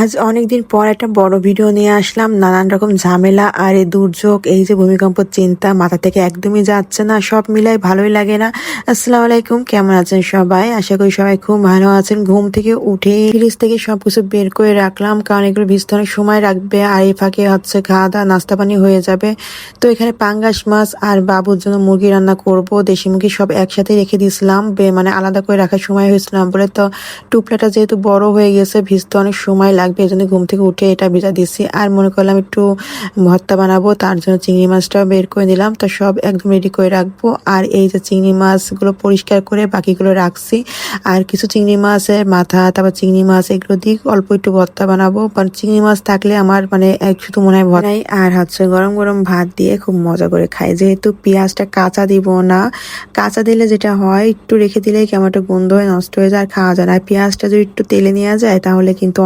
আজ অনেকদিন পর একটা বড় ভিডিও নিয়ে আসলাম। নানান রকম ঝামেলা, আর এই দুর্যোগ, এই যে ভূমিকম্প, চিন্তা মাথা থেকে একদমই যাচ্ছে না, সব মিলাই ভালোই লাগে না। আসসালামু আলাইকুম, কেমন আছেন সবাই? আশা করি সবাই খুব ভালো আছেন। ঘুম থেকে উঠে ফ্রিজ থেকে সবকিছু বের করে রাখলাম, কারণ এগুলো ভিজতে অনেক সময় রাখবে আর এই ফাঁকে হচ্ছে খাওয়া দাওয়া নাস্তা পানি হয়ে যাবে। তো এখানে পাঙ্গাস মাছ আর বাবুর জন্য মুরগি রান্না করব। দেশি মুরগি সব একসাথে রেখে দিয়েছিলাম। মানে আলাদা করে রাখার সময় হয়েছিলাম বলে। তো টুপলাটা যেহেতু বড় হয়ে গেছে, ভিজতে অনেক সময় লাগবে এই জন্য ঘুম থেকে উঠে এটা ভেজা দিছি আর মনে করলাম একটু ভর্তা বানাবো, তার জন্য চিংড়ি মাছটাও বের করে নিলাম। তো সব একদম রেডি করে রাখব। আর এই যে চিংড়ি মাছগুলো পরিষ্কার করে বাকিগুলো রাখছি। আর কিছু চিংড়ি মাছের মাথা, তারপর চিংড়ি মাছ, এগুলো দিয়ে অল্প একটু ভর্তা বানাবো। কারণ চিংড়ি মাছ থাকলে আমার মানে শুধু মনে হয় ভর্তাই আর হচ্ছে গরম গরম ভাত দিয়ে খুব মজা করে খাই। যেহেতু পেঁয়াজটা কাঁচা দিব না, কাঁচা দিলে যেটা হয়, একটু রেখে দিলেই কেমন একটা গন্ধ হয়ে নষ্ট হয়ে যায় আর খাওয়া যায় না। আর পেঁয়াজটা যদি একটু তেলে নেওয়া যায়, তাহলে কিন্তু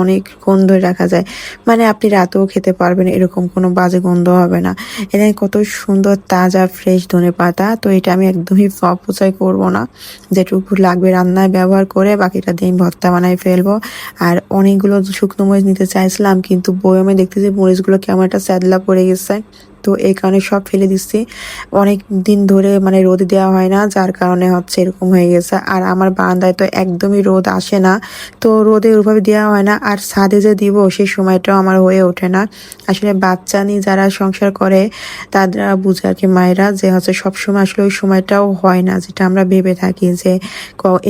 গন্ধ রাখা যায়। মানে আপনি রাতেও খেতে পারবেন, এরকম কোনো বাজে গন্ধ হবে না। এখানে কত সুন্দর তাজা ফ্রেশ ধনে পাতা। তো এটা আমি একদমই অপচয় করব না। যেটুকু লাগবে রান্নায় ব্যবহার করে, বাকিটা দিয়ে ভর্তা বানায় ফেলব। আর অনেকগুলো শুকনো মরিচ নিতে চাইছিলাম, কিন্তু বয়মে দেখতেছি মরিচগুলো কেমন একটা স্যাদলা পড়ে গেছে। তো এই কারণে সব ফেলে দিচ্ছি। অনেক দিন ধরে মানে রোদ দেওয়া হয় না, যার কারণে হচ্ছে এরকম হয়ে গেছে। আর আমার বারান্দায় তো একদমই রোদ আসে না, তো রোদে ওইভাবে দেওয়া হয় না। আর ছাদে যে দিব, সেই সময়টাও আমার হয়ে ওঠে না। আসলে বাচ্চা নিয়ে যারা সংসার করে, তারা বুঝে আর কি মায়েরা যে হচ্ছে সবসময় আসলে ওই সময়টাও হয় না, যেটা আমরা ভেবে থাকি যে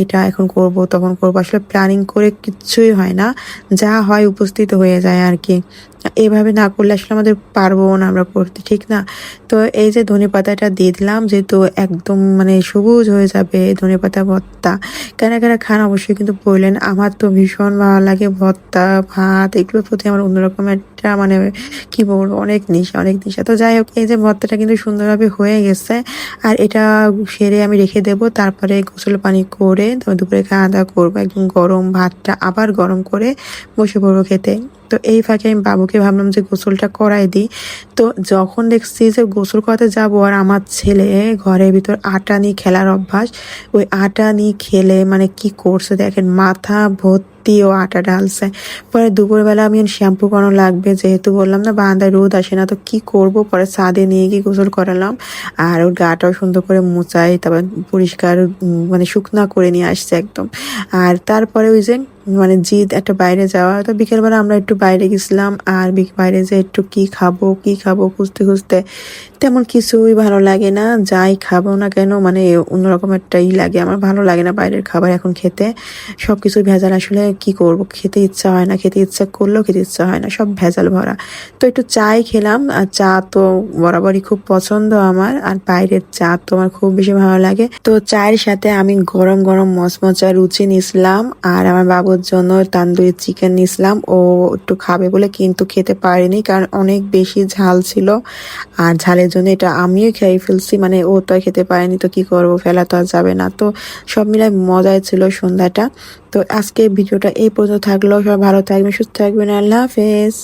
এটা এখন করব, তখন করব। আসলে প্ল্যানিং করে কিচ্ছুই হয় না, যা হয় উপস্থিত হয়ে যায় আর কি। এভাবে না করলে আসলে আমাদের পারব না, আমরা করতে ঠিক না। তো এই যে ধনে পাতাটা দিয়ে দিলাম, যেহেতু একদম মানে সবুজ হয়ে যাবে ধনে পাতা ভর্তা। কারা কারা খান অবশ্যই কিন্তু বললেন, আমার তো ভীষণ ভালো লাগে ভর্তা, ভাত, এগুলোর প্রতি আমার অন্যরকম একটা মানে কি বলব, অনেক নেশা অনেক নেশা। তো যাই হোক, এই যে ভর্তাটা কিন্তু সুন্দরভাবে হয়ে গেছে। আর এটা সেরে আমি রেখে দেব, তারপরে গোসল পানি করে দুপুরে খাওয়া দাওয়া করব। একদম গরম ভাতটা আবার গরম করে বসে পড়ব খেতে। তো এই ফাঁকে আমি বাবুকে ভাবলাম যে গোসলটা করাই দিই। তো যখন দেখছি যে গোসল করাতে যাব আর আমার ছেলে ঘরের ভিতর আটা নিয়ে খেলার অভ্যাস, ওই আটা নিয়ে খেলে মানে কি করছে দেখেন, মাথা ভর্তি ও আটা ঢালছে। পরে দুপুরবেলা আমি শ্যাম্পু করানো লাগবে, যেহেতু বললাম না বারান্দায় রোদ আসে না, তো কি করব? পরে ছাদে নিয়ে গিয়ে গোসল করালাম। আর ওর গাটাও সুন্দর করে মোচাই, তারপর পরিষ্কার মানে শুকনা করে নিয়ে আসছে একদম। আর তারপরে ওই যে মানে জিদ একটা বাইরে যাওয়া। তো বিকেলবেলা আমরা একটু বাইরে গেছিলাম আর বাইরে যে একটু কি খাব কি খাব খুঁজতে খুঁজতে তেমন কিছুই ভালো লাগে না। যাই খাব না কেন মানে অন্যরকম একটা ই লাগে। আমার ভালো লাগে না বাইরের খাবার এখন খেতে। সব কিছু ভেজাল। আসলে কি করব? খেতে ইচ্ছা হয় না। খেতে ইচ্ছা করলেও খেতে ইচ্ছা হয় না। সব ভেজাল ভরা। তো একটু চাই খেলাম। আর চা তো বরাবরই খুব পছন্দ আমার। আর বাইরের চা তো আমার খুব বেশি ভালো লাগে। তো চায়ের সাথে আমি গরম গরম মচমচা রুচি নিছিলাম। আর আমার বাবুর জন্য তান্দুরি চিকেন নিছিলাম ও একটু খাবে বলে কিন্তু খেতে পারিনি কারণ অনেক বেশি ঝাল ছিল। আর ঝালের জন্য এটা আমিও খেয়ে ফেলছি মানে ও তো খেতে পারেনি, তো কি করব? ফেলা তো আর যাবে না। তো সব মিলায় মজায় ছিল সন্ধ্যাটা। তো আজকে ভিডিওটা এই পর্যন্ত থাকল। সবাই ভালো থাকবেন, সুস্থ থাকবেন। আল্লাহ হাফেজ।